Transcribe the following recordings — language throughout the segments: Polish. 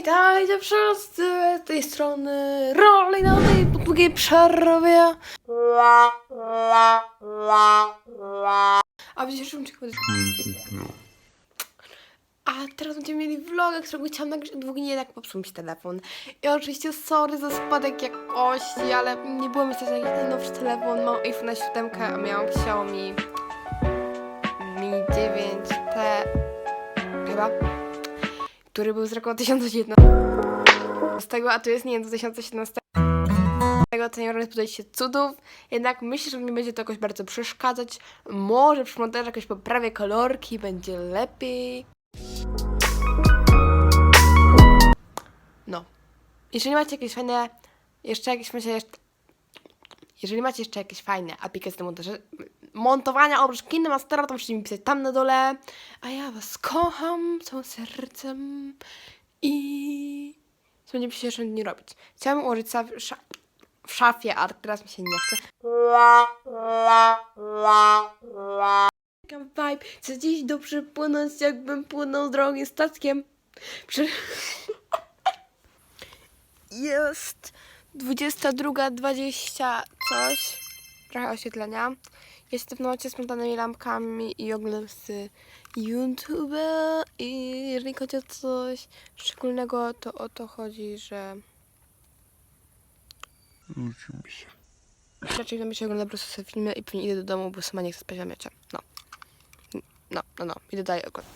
Witajcie wszyscy z tej strony roli na tej po długiej przerwie. A w dzisiejszym odcinku A teraz będziemy mieli vloga, którego chciałam nagrać od nie jednak popsuł mi się telefon. I oczywiście sorry za spadek jakości, ale nie było mi stać na jakiś najnowszy telefon. Mam iPhone 7, a miałam Xiaomi Mi 9T chyba, który był z roku 2019, a tu jest nie wiem, 2017. To nie robię tutaj się cudów, jednak myślę, że mi będzie to jakoś bardzo przeszkadzać. Może przy montażu jakoś poprawię kolorki, będzie lepiej. No. Jeżeli macie jakieś fajne, jeszcze jakieś, myślę, jeszcze, jeżeli macie jeszcze jakieś fajne aplikacje do montażu, montowania oprócz KineMastera, to możecie mi pisać tam na dole. A ja was kocham całym sercem i co będziemy w dzisiejszym dniu robić. Chciałabym ułożyć saf- sza- w szafie, a teraz mi się nie chce. Vibe, chcę gdzieś dobrze płynąć, jakbym płynął drogim statkiem. Prze- Jest 22.20 coś. Trochę oświetlenia. Jestem w nocie z plątanymi lampkami i oglądam z YouTube. I jeżeli chodzi o coś szczególnego, to o to chodzi, że raczej na się ogląda po prostu sobie filmy i pewnie idę do domu, bo sama nie chcę spać miocie. No. No, no, no. Idę dalej oglądać.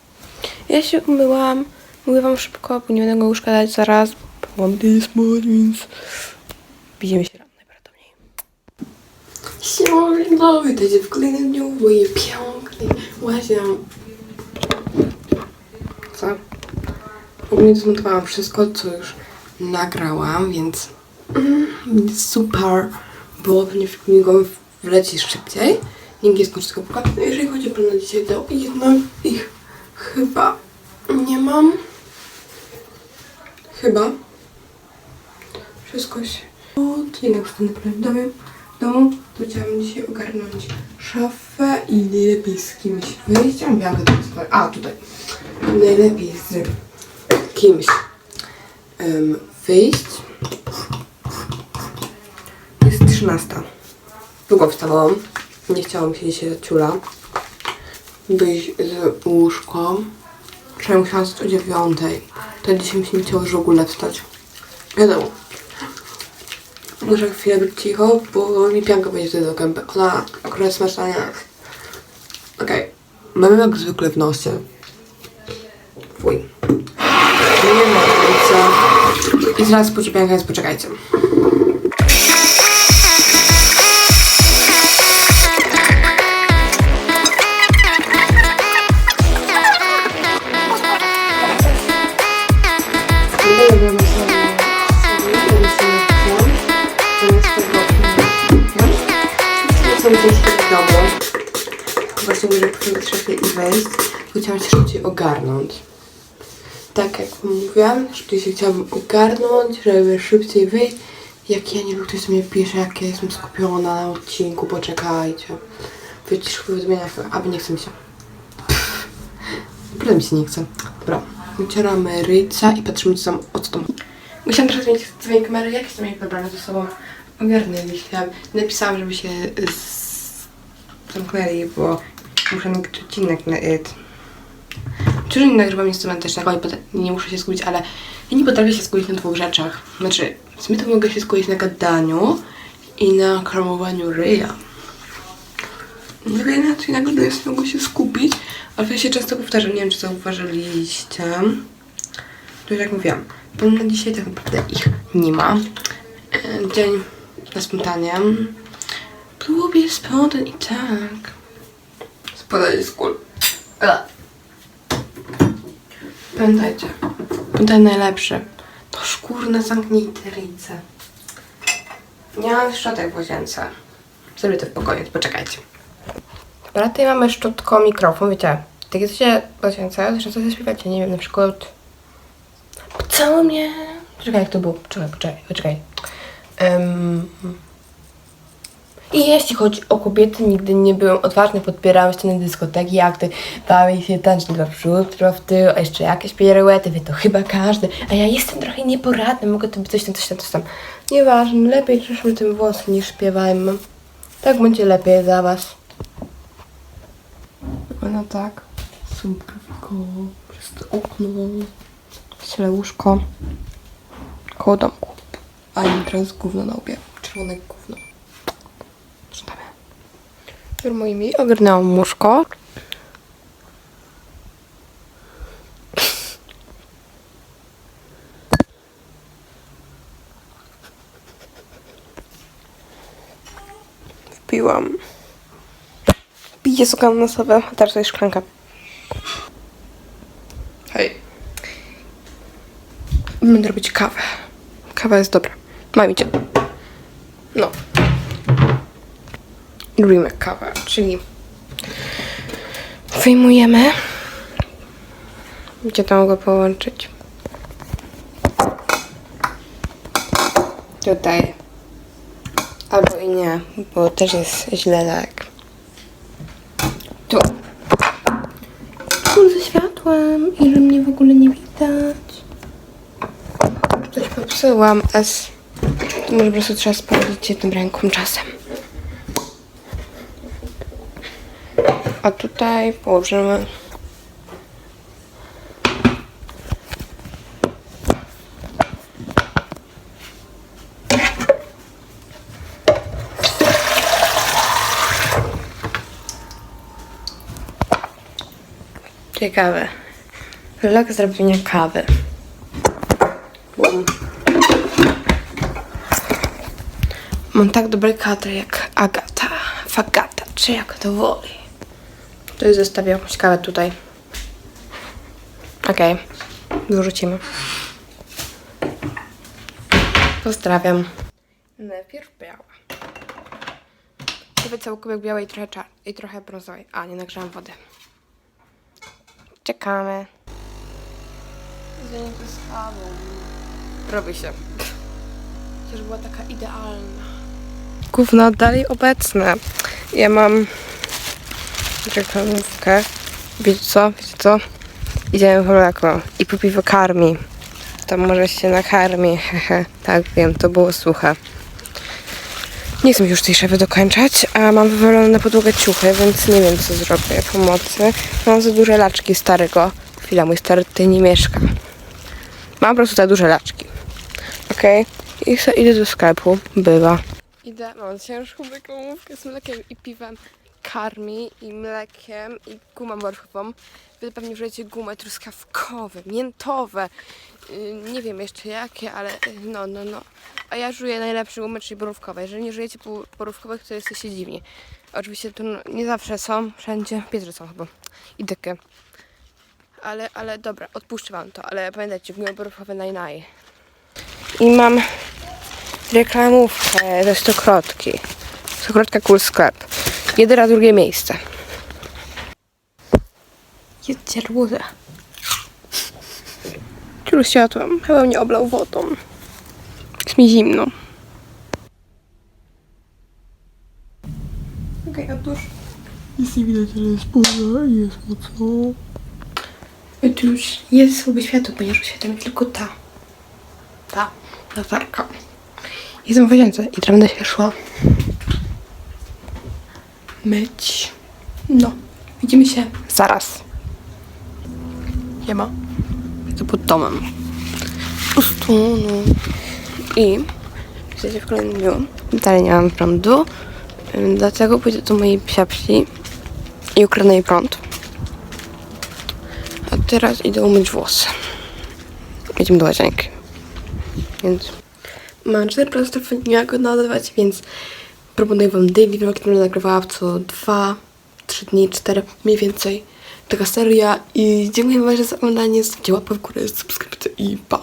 Ja się umyłam. Mówię wam szybko, bo nie będę go uszkadzać zaraz. Bo mam spać, więc widzimy się rano. Siema, dzień dobry, witajcie w kolejnym dniu mojej pięknej łazie. Co? Ogólnie zmontowałam wszystko, co już nagrałam, więc mm, będzie super, bo pewnie filmik wleci szybciej. Nikt nie skończy tego. No jeżeli chodzi o plan na dzisiaj, to jednak ich chyba nie mam. Chyba. Wszystko się... Od jednak zostanę prawie w domu, w domu, to chciałam dzisiaj ogarnąć szafę i najlepiej z kimś wyjść. Mówiłam, że to. A, tutaj. Najlepiej z kimś em, wyjść. Jest 13. Długo wstawałam. Nie chciałam się dzisiaj ciula. Wyjść z łóżka. Wstać o 9. To dzisiaj mi się nie chciało w ogóle wstać. Wiadomo. Muszę chwilę być cicho, bo mi pianka będzie wtedy do gęby. Ona akurat smaczna. Okej. Mamy jak zwykle w nosie. Fuj. Nie ma. I zaraz poczepianka, więc poczekajcie. Też w domu. Właśnie że powinien szybciej i wejść. Chciałam się szybciej ogarnąć. Tak jak mówiłam, szybciej się chciałam ogarnąć, żeby szybciej wyjść. Jak ja nie wiem, ktoś do mnie pisze, jak ja jestem skupiona na odcinku, poczekajcie. Wycisz powiadomienia, aby nie chce mi się. Pff, Naprawdę mi się nie chce. Dobra, wycieramy ryjca i patrzymy, co tam, o co tam. Musiałam teraz mieć swoje kamery, jak chcę mieć pobrane ze sobą. Ogarnę, myślałam. Napisałam, żeby się z... zamknęli, bo muszę nagrać odcinek na it. Czy nie nagrywam instrumentycznego i potem nie muszę się skupić, ale ja nie potrafię się skupić na dwóch rzeczach. Znaczy, w sumie to mogę się skupić na gadaniu i na karmowaniu ryja. Wiem, inaczej nagle jest, mogę się skupić, ale ja się często powtarzam, nie wiem czy zauważyliście. To jak mówiłam, bo na dzisiaj tak naprawdę ich nie ma. E, Dzień na spontanie. Lubię spontan i tak. Spadaj z kul. Pamiętajcie, ten najlepszy. To szkórne zamknij te ręce. Nie mam szczotek w łazience. Zrobię to w pokoju, poczekajcie. Dobra, tutaj mamy szczotko, mikrofon, wiecie. Tak jesteście w łazience, to często zaśpiewacie, nie wiem, na przykład Pocałuj mnie. Poczekaj, jak to było? Poczekaj, poczekaj, poczekaj. Um, I jeśli chodzi o kobiety, nigdy nie byłem odważny, podpierałem ściany dyskoteki, akty, bawię się tańczyć dwa w przód, dwa w tył, a jeszcze jakieś piruety, wie to chyba każdy, a ja jestem trochę nieporadny, mogę to być coś tam, coś tam, coś tam. Nieważne, lepiej cieszmy tym włosy niż śpiewajmy. Tak będzie lepiej za was. No tak, super, przez to okno, ściele łóżko, koło domku. A im teraz gówno na łbie. Czerwone gówno. Sprzątamy. Już moimi ogarnęłam łóżko. Wpiłam. Piję sok ananasowe, a teraz to jest szklanka. Hej. Będę robić kawę. Kawa jest dobra. Mam cię. No. Robimy kawę, czyli wyjmujemy. Gdzie to mogę połączyć? Tutaj. Albo i nie, bo też jest źle tak. Tu. Ze światłem i że mnie w ogóle nie widać. Coś popsułam, S. To może po prostu trzeba sprawdzić jedną ręką czasem. A tutaj położymy. Ciekawe. Lek zrobienia kawy. Bum. Mam tak dobre kadry jak Agata, Fagata, czy jak to woli. To jest zestawię jakąś kawę tutaj. Okej, wyrzucimy. Pozdrawiam. Najpierw biała. Prawie cały kubek białej i trochę czar i trochę brązowej. A, nie nagrzałam wody. Czekamy. Zajęte z kawą. Robi się. Chociaż była taka idealna. Gówno dalej obecne. Ja mam reklamówkę. Wiecie co? Wiecie co? Idziemy w mleko i po karmi. To może się nakarmi. Hehe. tak wiem, to było słucha. Nie chcę już tej szafy dokończać, a mam wywalone na podłogę ciuchy, więc nie wiem co zrobię pomocy. Mam za duże laczki starego. Chwila, mój stary tutaj nie mieszka. Mam po prostu za duże laczki. Okej. I se idę do sklepu. Bywa. Idę, mam ciężką reklamówkę z mlekiem i piwem. Karmi i mlekiem i gumą morfową. Wy pewnie wziąjecie gumę truskawkowe, miętowe. Yy, nie wiem jeszcze jakie, ale yy, no, no, no. A ja żuję najlepsze gumy, czyli borówkowe. Jeżeli nie żujecie po- borówkowych, to jesteście dziwni. Oczywiście tu nie zawsze są, wszędzie. Że są chyba. I. Ale, ale dobra, odpuszczę wam to, ale pamiętajcie, gumy borówkowe naj naj. I mam reklamówkę ze Stokrotki. Stokrotka Cool Sklep. Jedyna drugie miejsce. Jedźcie arbuzę. Ciul światłem. Chyba mnie oblał wodą. Jest mi zimno. Okej, okay, otóż... Nic nie widać, ale jest późno i jest mocno. Otóż jest słabe światło, ponieważ oświetla mi tylko ta. Ta latarka. Jestem w łazience i teraz będę się szła myć. No, widzimy się zaraz. Nie ma. Jestem pod domem. Po prostu, no. I widzę w kolejnym dniu. Dalej nie mam prądu. Dlatego pójdę do mojej psiapsi i ukradnę jej prąd. A teraz idę umyć włosy. Idziemy do łazienki. Więc mam 4% dnia go nadawać, więc proponuję wam daily vlog, który nagrywała co 2, 3 dni, 4 mniej więcej. Taka seria i dziękuję wam za oglądanie, zostawcie łapę w górę, subskrypcję i pa!